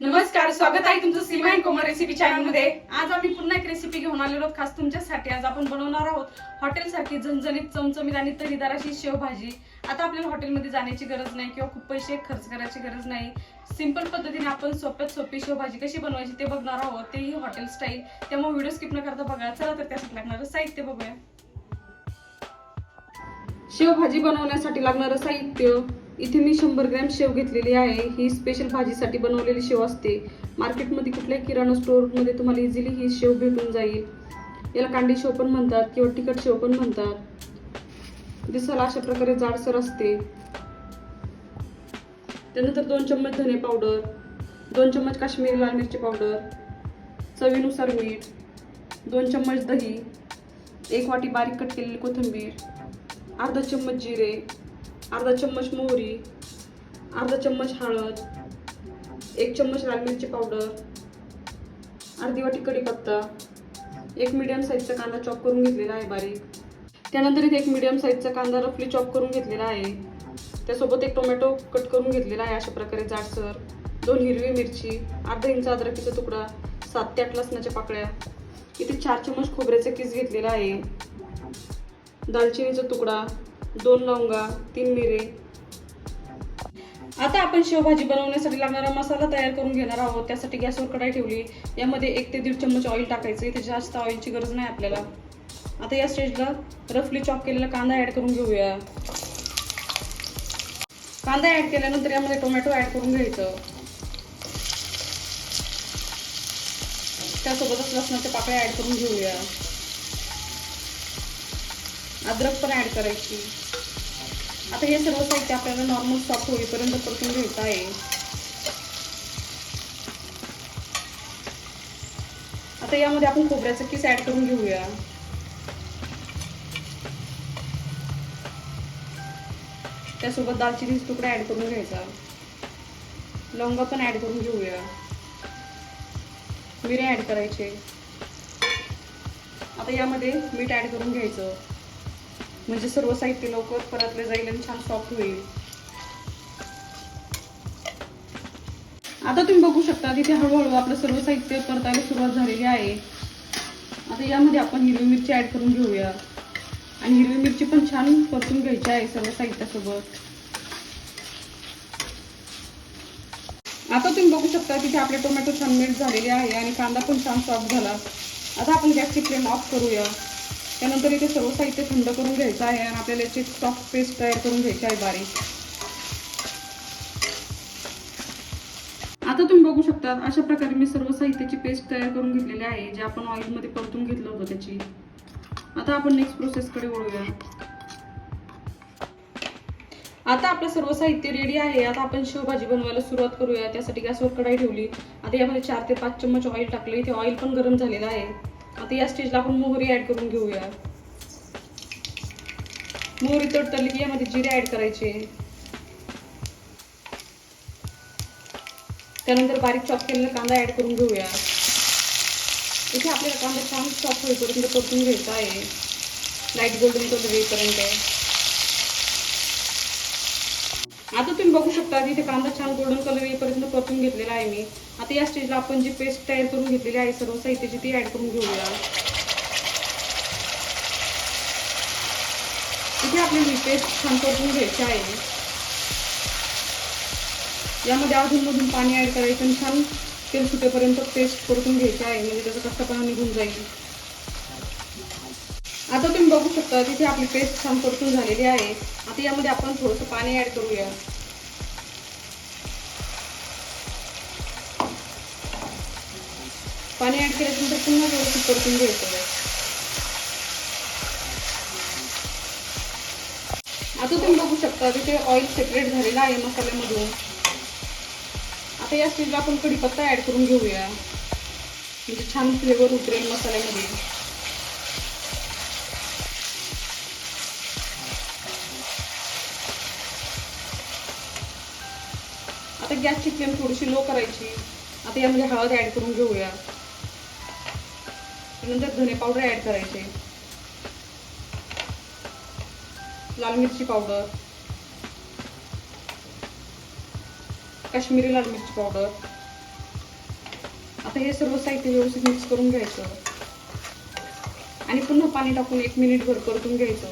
नमस्कार स्वागत आहे तुमचं सीमा अँड कोमल रेसिपी चॅनलमध्ये आज आम्ही पुन्हा एक रेसिपी घेऊन आलेलो आहोत खास तुमच्यासाठी. आज आपण बनवणार आहोत हॉटेलसाठी झणझणीत चमचमीत आणि तरीदार अशी शेवभाजी. आता आपल्याला हॉटेलमध्ये जाण्याची गरज नाही किंवा खूप पैसे खर्च करायची गरज नाही. सिंपल पद्धतीने आपण सोप्यात सोपी शेवभाजी कशी बनवायची ते बघणार आहोत. तेही हॉटेल स्टाईल त्यामुळे व्हिडिओ स्किप न करता बघा. चला तर त्यासाठी लागणारं साहित्य बघूया. शेवभाजी बनवण्यासाठी लागणारं साहित्य. इथे मी शंभर ग्रॅम शेव घेतलेली आहे. ही स्पेशल भाजीसाठी बनवलेली शेव असते. मार्केटमध्ये कुठल्याही किराणा स्टोअरमध्ये तुम्हाला इझिली ही शेव भेटून जाईल. याला कांडी शेव पण म्हणतात किंवा तिखट शेव पण म्हणतात. दिसायला अशा प्रकारे जाडसर असते. त्यानंतर दोन चम्मच धने पावडर दोन चम्मच काश्मीरी लाल मिरची पावडर चवीनुसार मीठ दोन चम्मच दही एक वाटी बारीक कट केलेली कोथिंबीर अर्धा चम्मच जिरे अर्धा चम्मच मोहरी अर्धा चम्मच हळद एक चम्मच लाल मिरची पावडर अर्धी वाटी कढीपत्ता एक मीडियम साईजचा कांदा चॉप करून घेतलेला आहे बारीक. त्यानंतर इथे एक मीडियम साईजचा कांदा रफली चॉप करून घेतलेला आहे. त्यासोबत एक टोमॅटो कट करून घेतलेला आहे अशा प्रकारे जाडसर दोन हिरवी मिरची अर्धा इंच अद्रकीचा तुकडा सात ते आठ लसणाच्या पाकळ्या. इथे चार चम्मच खोबऱ्याचा किस घेतलेला आहे. दालचिनीचा तुकडा दोन लवंगा तीन मिरे. आता आपण शेवभाजी बनवण्यासाठी लागणारा मसाला तयार करून घेणार आहोत. त्यासाठी गॅसवर कढाई ठेवली. यामध्ये एक ते दीड चम्मच ऑइल टाकायचं. इथे जास्त ऑइलची गरज नाही आपल्याला. आता या स्टेजला रफली चॉप केलेला कांदा ॲड करून घेऊया. कांदा ॲड केल्यानंतर यामध्ये टोमॅटो ॲड करून घ्यायचं. त्यासोबतच लसणाच्या पाकळ्या ॲड करून घेऊया. अद्रक पण ॲड करायची. आता हे सर्व साहित्य आपल्याला नॉर्मल सॉफ्ट होईपर्यंत परतून घ्यायचं आहे आता यामध्ये आपण खोबऱ्याचं किस ऍड करून घेऊया. त्यासोबत दालचिनी तुकडा ऍड करून घ्यायचा. लवंग पण ऍड करून घेऊया. मिरे ऍड करायचे. आता यामध्ये मीठ ऍड करून घ्यायचं. म्हणजे सर्व साहित्य लवकर परतले जाईल आणि छान सॉफ्ट होईल. आता तुम्ही बघू शकता तिथे हळूहळू आपलं सर्व साहित्य परतायला सुरुवात झालेली आहे. आता यामध्ये आपण हिरवी मिरची ऍड करून घेऊया. आणि हिरवी मिरची पण छान परतून घ्यायची आहे सर्व साहित्यासोबत. आता तुम्ही बघू शकता तिथे आपले टोमॅटो छान मीठ झालेले आहे आणि कांदा पण छान सॉफ्ट झाला. आता आपण गॅसची फ्लेम ऑफ करूया. त्यानंतर इथे सर्व साहित्य थंड करून घ्यायचं आहे आणि आपल्याला याची सॉफ्ट पेस्ट तयार करून घ्यायची आहे बारीक. आता तुम्ही बघू शकता अशा प्रकारे मी सर्व साहित्याची पेस्ट तयार करून घेतलेली आहे जे आपण ऑइलमध्ये परतून घेतलं होतं त्याची. आता आपण नेक्स्ट प्रोसेसकडे वळूया. आता आपलं सर्व साहित्य रेडी आहे. आता आपण शेवभाजी बनवायला सुरुवात करूया. त्यासाठी गॅसवर कढाई ठेवली. आता यामध्ये चार ते पाच चम्मच ऑइल टाकले इथे ऑइल पण गरम झालेलं आहे. आता या स्टेजला आपण मोहरी ऍड करून घेऊया. मोहरी तडतडली की यामध्ये जिरे ऍड करायचे. त्यानंतर बारीक चॉप केलेला कांदा ऍड करून घेऊया. इथे आपल्याला कांदा छान चॉप होईपर्यंत परतून घ्यायचा आहे. लाइट गोल्डन कलर येईपर्यंत. आता तुम्ही बघू शकता इथे कांदा छान गोल्डन कलर येईपर्यंत परतून घेतलेला आहे मी. आता या स्टेजला आपण जी पेस्ट तयार करून घेतलेली आहे सर्व साहित्याची ती ऍड करून घेऊया. इथे आपली पेस्ट छान करून घ्यायची आहे. यामध्ये अधूनमधून पाणी ऍड करायचं आणि छान तेल सुटेपर्यंत पेस्ट करून घ्यायची आहे. म्हणजे त्याचा कच्चापणा निघून जाईल. आता तुम्ही बघू शकता तिथे आपली पेस्ट छान परतून झालेली आहे. आता यामध्ये आपण थोडंसं पाणी ऍड करूया. पाणी ॲड केल्यानंतर पुन्हा व्यवस्थित परतून घ्यायचं आता तुम्ही बघू शकता तिथे ऑइल सेपरेट झालेलं आहे मसाल्यामधून. आता या स्टेजला आपण कढीपत्ता ऍड करून घेऊया. म्हणजे छान फ्लेवर उतरेल मसाल्यामध्ये. आता गॅसची फ्लेम थोडीशी लो करायची. आता यामध्ये हळद ॲड करून घेऊया. नंतर धने पावडर ऍड करायचे. लाल मिरची पावडर काश्मीरी लाल मिरची पावडर आता हे सर्व साहित्य व्यवस्थित मिक्स करून घ्यायचं. आणि पुन्हा पाणी टाकून एक मिनिट भर परतून घ्यायचं.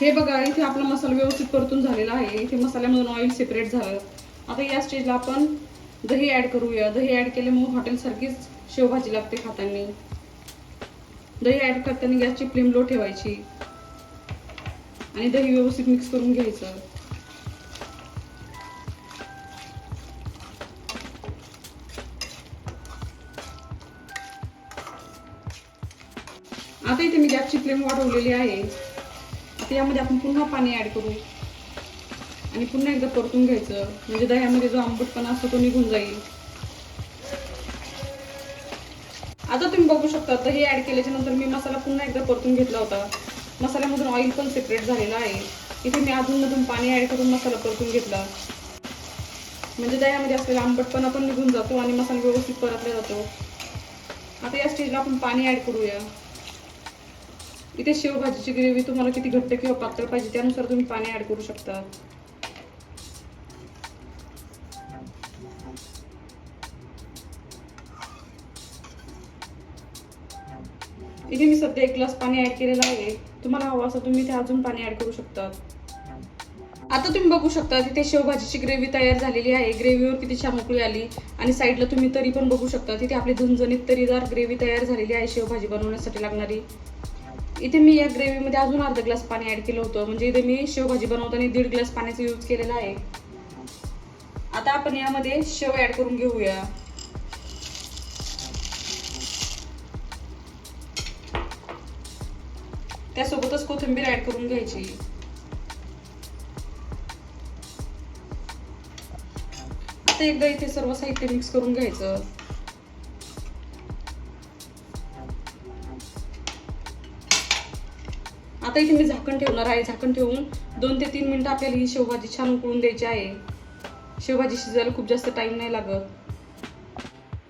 हे बघा इथे आपला मसाला व्यवस्थित परतून झालेला आहे. इथे मसाल्यामधून ऑइल सेपरेट झालं. आता या स्टेजला आपण दही ऍड करूया. दही ऍड केल्यामुळे हॉटेलसारखीच शेवभाजी लागते खाताना. दही ऍड करताना गॅसची फ्लेम लो ठेवायची. आणि दही व्यवस्थित मिक्स करून घ्यायचं. आता इथे मी गॅसची फ्लेम वाढवलेली आहे. आता यामध्ये आपण पुन्हा पाणी ऍड करू. आणि पुन्हा एकदा परतून घ्यायचं. म्हणजे दह्यामध्ये जो आंबटपणा असतो तो निघून जाईल. आता तुम्ही बघू शकता तर हे ऍड केल्याच्यानंतर मी मसाला पुन्हा एकदा परतून घेतला होता. मसाल्यामधून ऑइल पण सेपरेट झालेला आहे. इथे मी अधूनमधून पाणी ऍड करून मसाला परतून घेतला. म्हणजे दह्यामध्ये असलेला आंबटपणा पण निघून जातो आणि मसाला व्यवस्थित परतला जातो. आता या स्टेजला आपण पाणी ऍड करूया. इथे शेवभाजीची ग्रेव्ही तुम्हाला किती घट्ट किंवा पातळ पाहिजे त्यानुसार तुम्ही पाणी ऍड करू शकता. इथे मी सध्या एक ग्लास पाणी ऍड केलेलं आहे. तुम्हाला हवं असं तुम्ही इथे अजून पाणी ऍड करू शकता. आता तुम्ही बघू शकता तिथे शेवभाजीची ग्रेव्ही तयार झालेली आहे. ग्रेव्हीवर किती छान आली. आणि साईडला तुम्ही तरी पण बघू शकता. तिथे आपली झणझणीत तरीदार ग्रेव्ही तयार झालेली आहे शेवभाजी बनवण्यासाठी लागणारी. इथे मी या ग्रेव्हीमध्ये अजून अर्धा ग्लास पाणी ऍड केलं होतं. म्हणजे इथे मी शेवभाजी बनवताना दीड ग्लास पाण्याचा यूज केलेला आहे. आता आपण यामध्ये शेव ऍड करून घेऊया. त्यासोबतच कोथिंबीर ऍड करून घ्यायची. आता एकदा इथे सर्व साहित्य मिक्स करून घ्यायचं. आता इथे मी झाकण ठेवणार आहे झाकण ठेवून दोन ते तीन मिनटं आपल्याला ही शेवभाजी छान उकळून द्यायची आहे. शेवभाजी शिजायला खूप जास्त टाइम नाही लागत.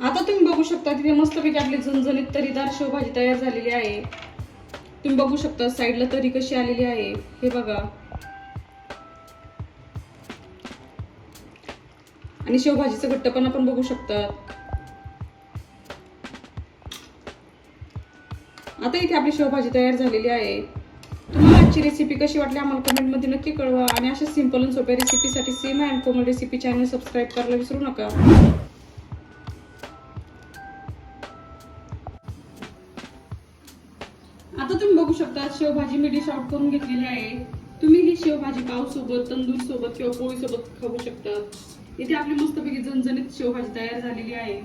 आता तुम्ही बघू शकता तिथे मस्तपैकी आपली झणझणीत तरीदार शेवभाजी तयार झालेली आहे. तुम्ही बघू शकता साईडला तरी कशी आलेली आहे. हे बघा. आणि शेवभाजीचं घट्टपणा पण बघू शकता. आता इथे आपली शेवभाजी तयार झालेली आहे. आजची रेसिपी कशी वाटली आम्हाला कमेंटमध्ये नक्की कळवा. आणि अशा सिंपल आणि सोप्या रेसिपीसाठी Seema and Komal recipe channel subscribe करायला विसरू नका. आता तुम्ही बघू शकता शेवभाजी मी डिश आउट करून घेतलेली आहे. तुम्ही ही शेवभाजी पाव सोबत तंदूर सोबत किंवा पोळी सोबत खाऊ शकता. इथे आपली मस्तपैकी झणझणीत शेवभाजी तयार झालेली आहे.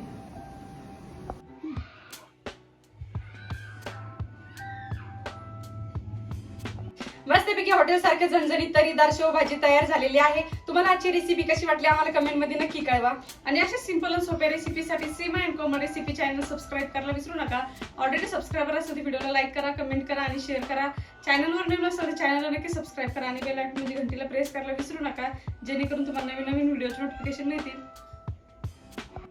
मस्तपैकी हॉटेल सारख्या झणझणीत तरीदार शेवभाजी तयार झालेली आहे. तुम्हाला आजची रेसिपी कशी वाटली आम्हाला कमेंटमध्ये नक्की कळवा. आणि अशा सिंपल आणि सोप्या रेसिपीसाठी Seema and Komal recipe channel subscribe करायला विसरू नका. ऑलरेडी सबस्क्रायबर असेल तर व्हिडिओला लाईक करा कमेंट करा आणि शेअर करा. चॅनलवर नवीन असेल तर चॅनलला नक्की सबस्क्राईब करा आणि बेल आयकॉनमध्ये घंटीला प्रेस करायला विसरू नका. जेणेकरून तुम्हाला नवीन नवीन व्हिडिओचे नोटिफिकेशन मिळतील.